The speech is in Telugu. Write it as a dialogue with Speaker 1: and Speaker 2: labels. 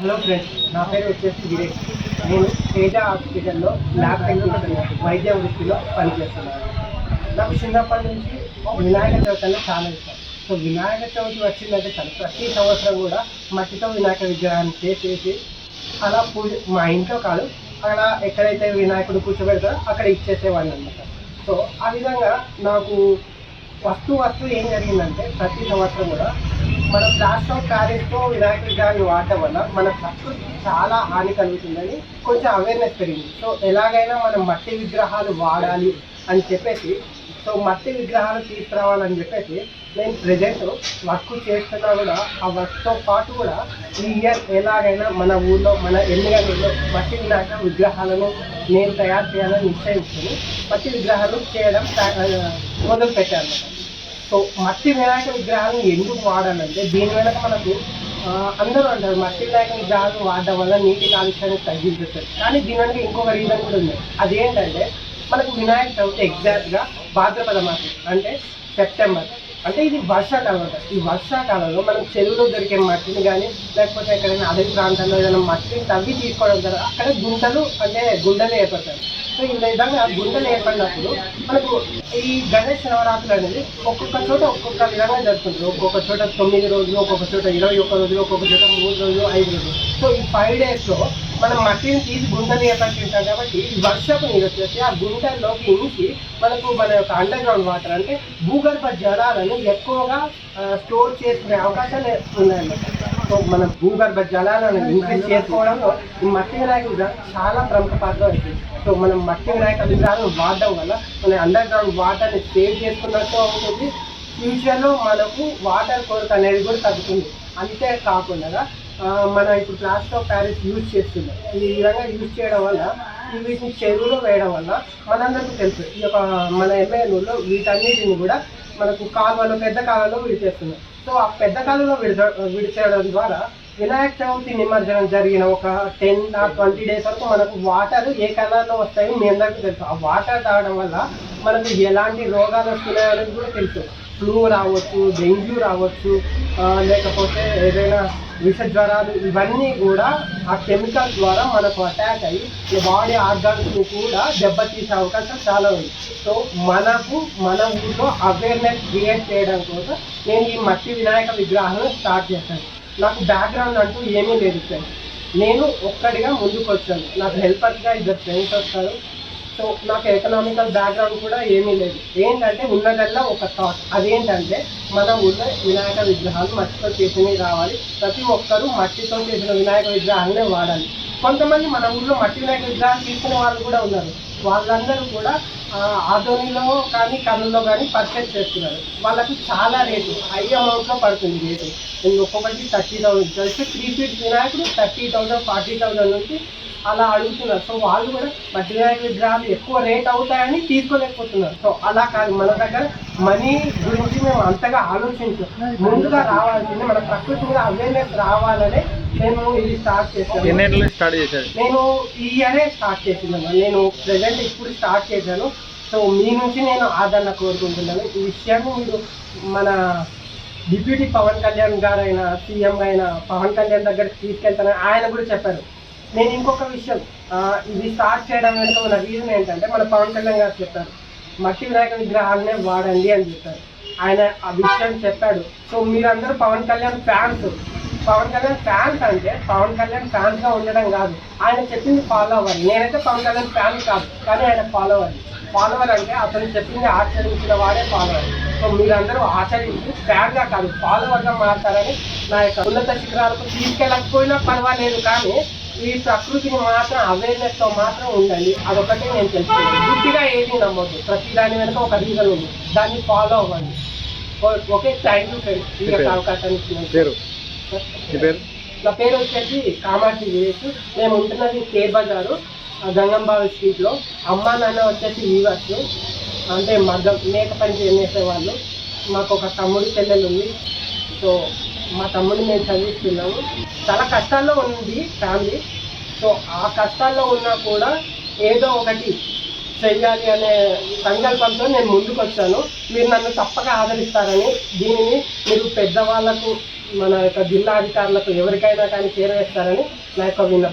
Speaker 1: హలో ఫ్రెండ్స్ నా పేరు వచ్చేసి గిరీష్ నేను తేజ హాస్పిటల్లో ల్యాబ్ టెక్నీషియన్ వైద్య వృత్తిలో పనిచేస్తున్నాను. నాకు చిన్నప్పటి నుంచి వినాయక చవితి అంటే చాలా ఇష్టం. సో వినాయక చవితి వచ్చిందంటే చాలు. ప్రతి సంవత్సరం కూడా మట్టితో వినాయక విగ్రహాన్ని చేసేసి అలా పూజ మా ఇంట్లో కాదు అక్కడ ఎక్కడైతే వినాయకుడు కూర్చోబెడతారో అక్కడ ఇచ్చేసేవాడిని అనమాట సో ఆ విధంగా నాకు వస్తు వస్తు ఏం జరిగిందంటే ప్రతి సంవత్సరం కూడా మన ప్లాస్టర్ ఆఫ్ వినాయక విగ్రహాన్ని వాడటం వల్ల మన ప్రకృతికి చాలా హాని కలుగుతుందని కొంచెం అవేర్నెస్ పెరిగింది. సో ఎలాగైనా మనం మట్టి విగ్రహాలు వాడాలి అని చెప్పేసి సో మట్టి విగ్రహాలు తీసుకురావాలని చెప్పేసి నేను ప్రజెంట్ వర్క్ చేస్తున్నా కూడా ఆ వర్క్తో పాటు కూడా ఈ ఇయర్ ఎలాగైనా మన ఊళ్ళో మన ఎన్నికల్లో మట్టి వినాయక విగ్రహాలను నేను తయారు చేయాలని నిశ్చయించుకుని మట్టి విగ్రహాలు చేయడం మొదలు పెట్టాను సో మట్టి వినాయక విగ్రహాలను ఎందుకు వాడాలంటే దీని వెనక మనకు అందరూ అంటారు మట్టి వినాయక విగ్రహాలు వాడడం వల్ల నీటి కాలుష్యాన్ని తగ్గించేస్తారు కానీ దీని వెనక ఇంకొక రీజన్ కూడా ఉంది. అదేంటంటే మనకు వినాయక చవితి ఎగ్జాక్ట్గా భాద్రపద మాసం అంటే సెప్టెంబర్. అంటే ఇది వర్షాకాలం అంట ఈ వర్షాకాలంలో మనం చెరువులో దొరికే మట్టిని కానీ లేకపోతే ఎక్కడైనా అడవి ప్రాంతాల్లో ఏదైనా మట్టిని తవ్వి తీసుకోవడం ద్వారా అక్కడ గుంటలు అంటే గుండెలు ఏర్పడతాయి. ఈ విధంగా గుండెలు ఏర్పడినప్పుడు మనకు ఈ గణేష్ నవరాత్రులు అనేది ఒక్కొక్క చోట ఒక్కొక్క విధంగా జరుగుతుంది. ఒక్కొక్క చోట తొమ్మిది రోజులు ఒక్కొక్క చోట ఇరవై ఒక్క రోజులు ఒక్కొక్క చోట మూడు రోజులు ఐదు రోజులు. సో ఈ ఫైవ్ డేస్లో మనం మట్టిని తీసి గుంటలు ఏర్పరిచింటాం కాబట్టి వర్షపు నీరు వచ్చేసి ఆ గుంటల్లోకి ఇంకి మనకు మన యొక్క అండర్ గ్రౌండ్ వాటర్ అంటే భూగర్భ జలాలను ఎక్కువగా స్టోర్ చేసుకునే అవకాశాలు ఉన్నాయన్నమాట మన భూగర్భ జలాలను ఇంక్రీజ్ చేసుకోవడంలో ఈ మట్టి వినాయక చాలా ప్రముఖ పాత్ర వహిస్తుంది. సో మనం మట్టి వినాయక విగ్రహాలను వాడడం వల్ల మన అండర్ గ్రౌండ్ వాటర్ని సేవ్ చేసుకున్నట్టు అవుతుంది. ఫ్యూచర్లో మనకు వాటర్ కొరత అనేది కూడా తగ్గుతుంది. అంతే కాకుండా మనం ఇప్పుడు ప్లాస్టర్ ఆఫ్ ప్యారిస్ యూజ్ చేస్తున్నాం ఈ విధంగా యూజ్ చేయడం వల్ల వీటిని చెరువులో వేయడం వల్ల మనందరికీ తెలుసు. ఈ యొక్క మన ఎమ్మెల్యేలో వీటన్నిటిని కూడా మనకు కాలువలో పెద్ద కాలంలో విడిచేస్తున్నాం సో ఆ పెద్ద కాలంలో విడిచ విడిచేయడం ద్వారా వినాయక చవితి నిమజ్జనం జరిగిన ఒక టెన్ ఆ ట్వంటీ డేస్ వరకు మనకు వాటర్ ఏ కలర్లో వస్తాయో మీ అందరికీ తెలుసు. ఆ వాటర్ తాగడం వల్ల మనకు ఎలాంటి రోగాలు వస్తున్నాయో అనేది కూడా తెలుసు. ఫ్లూ రావచ్చు డెంగ్యూ రావచ్చు లేకపోతే ఏదైనా విష జ్వరాలు ఇవన్నీ కూడా ఆ కెమికల్ ద్వారా మనకు అటాక్ అయ్యి బాడీ ఆర్గాన్స్ని కూడా దెబ్బతీసే అవకాశం చాలా ఉంది. సో మనకు మన ఊళ్ళో అవేర్నెస్ క్రియేట్ చేయడం కోసం నేను ఈ మట్టి వినాయక విగ్రహాలను స్టార్ట్ చేశాను. నాకు బ్యాక్గ్రౌండ్ అంటూ ఏమీ లేదు ఫ్రెండ్స్ నేను ఒక్కడిగా ముందుకు వచ్చాను నాకు హెల్పర్గా ఇద్దరు ఫ్రెండ్స్ వస్తారు. సో నాకు ఎకనామికల్ బ్యాక్గ్రౌండ్ కూడా ఏమీ లేదు. ఏంటంటే ఉన్నదల్లా ఒక థాట్ అదేంటంటే మన ఊళ్ళో వినాయక విగ్రహాలు మట్టితో చేసినవి రావాలి ప్రతి ఒక్కరూ మట్టితో చేసిన వినాయక విగ్రహాలనే వాడాలి. కొంతమంది మన ఊళ్ళో మట్టి వినాయక విగ్రహాలు తీసుకునే వాళ్ళు కూడా ఉన్నారు. వాళ్ళందరూ కూడా ఆ, కానీ కర్నూలులో కానీ పర్చేస్ చేస్తున్నారు. వాళ్ళకి చాలా రేటు. హై అమౌంట్లో పడుతుంది రేటు. నేను ఒక్కొక్కటి థర్టీ థౌసండ్. కలిసి త్రీ ఫీట్ వినాయకుడు థర్టీ థౌసండ్ ఫార్టీ థౌసండ్ నుంచి అలా అడుగుతున్నారు. సో వాళ్ళు కూడా మట్టి వినాయక విగ్రహాలు ఎక్కువ రేట్ అవుతాయని తీసుకోలేకపోతున్నారు. సో అలా కాదు. మన దగ్గర మనీ గురించి మేము అంతగా ఆలోచించాం. ముందుగా రావాల్సింది మన ప్రకృతి మీద అవేర్నెస్ రావాలనే నేను ఇది స్టార్ట్ చేశాను.
Speaker 2: నుంచి స్టార్ట్ చేశారు?
Speaker 1: నేను ఈ ఇయరే స్టార్ట్ చేసిందమ్మా. నేను ప్రజెంట్ ఇప్పుడు స్టార్ట్ చేశాను. సో మీ నుంచి నేను ఆదరణ కోరుకుంటున్నాను. ఈ విషయాన్ని మీరు మన డిప్యూటీ పవన్ కళ్యాణ్ గారు అయిన సీఎం అయిన పవన్ కళ్యాణ్ దగ్గరికి తీసుకెళ్తానని ఆయన కూడా చెప్పారు. నేను ఇంకొక విషయం ఇది స్టార్ట్ చేయడం వెనుక ఉన్న రీజన్ ఏంటంటే మన పవన్ కళ్యాణ్ గారు చెప్పారు. మట్టి వినాయక విగ్రహాలనే వాడండి అని చెప్పారు. ఆయన ఆ విషయం చెప్పాడు. సో మీరందరూ పవన్ కళ్యాణ్ ఫ్యాన్స్. పవన్ కళ్యాణ్ ఫ్యాన్స్ అంటే పవన్ కళ్యాణ్ ఫ్యాన్స్గా ఉండడం కాదు. ఆయన చెప్పింది ఫాలో అవ్వాలి నేనైతే పవన్ కళ్యాణ్ ఫ్యాన్ కాదు కానీ ఆయన ఫాలో అవ్వాలి ఫాలోవర్ అంటే అతను చెప్పింది ఆచరించిన వాడే ఫాలోవర్ సో మీరందరూ ఆచరించి ఫ్యాన్గా కాదు ఫాలోవర్గా మారతారని నా యొక్క ఉన్నత శిఖరాలకు తీసుకెళ్ళకపోయినా పర్వాలేదు కానీ ఈ ప్రకృతిని మాత్రం అవేర్నెస్తో మాత్రం ఉండండి. అదొకటి నేను తెలుసుకున్నాను గుడ్డిగా ఏది నమ్మొద్దు. ప్రతి దాని వెనుక ఒక రీజన్ ఉంది. దాన్ని ఫాలో అవ్వండి. ఓకే థ్యాంక్ యూ ఫ్రెండ్స్ ఈ యొక్క అవకాశాన్ని ఇచ్చినందుకు.
Speaker 2: పేరు?
Speaker 1: నా పేరు వచ్చేసి కామాక్షి వీరేష్ మేము ఉంటున్నది కే బజారు ఆ గంగంబావి స్ట్రీట్లో. అమ్మ నాన్న వచ్చేసి వీవర్స్. అంటే మగ్గం మేక పని చేసేవాళ్ళు. మాకు ఒక తమ్ముడు చెల్లెలు ఉంది. సో మా తమ్ముడిని మేము చదివిస్తున్నాము. చాలా కష్టాల్లో ఉంది ఫ్యామిలీ. సో ఆ కష్టాల్లో ఉన్నా కూడా ఏదో ఒకటి చెయ్యాలి అనే సంకల్పంతో నేను ముందుకు వచ్చాను మీరు నన్ను తప్పక ఆదరిస్తారని. దీనిని మీరు పెద్దవాళ్ళకు మన యొక్క జిల్లా అధికారులకు ఎవరికైనా కానీ చేరవేస్తారని నా యొక్క విన్నపం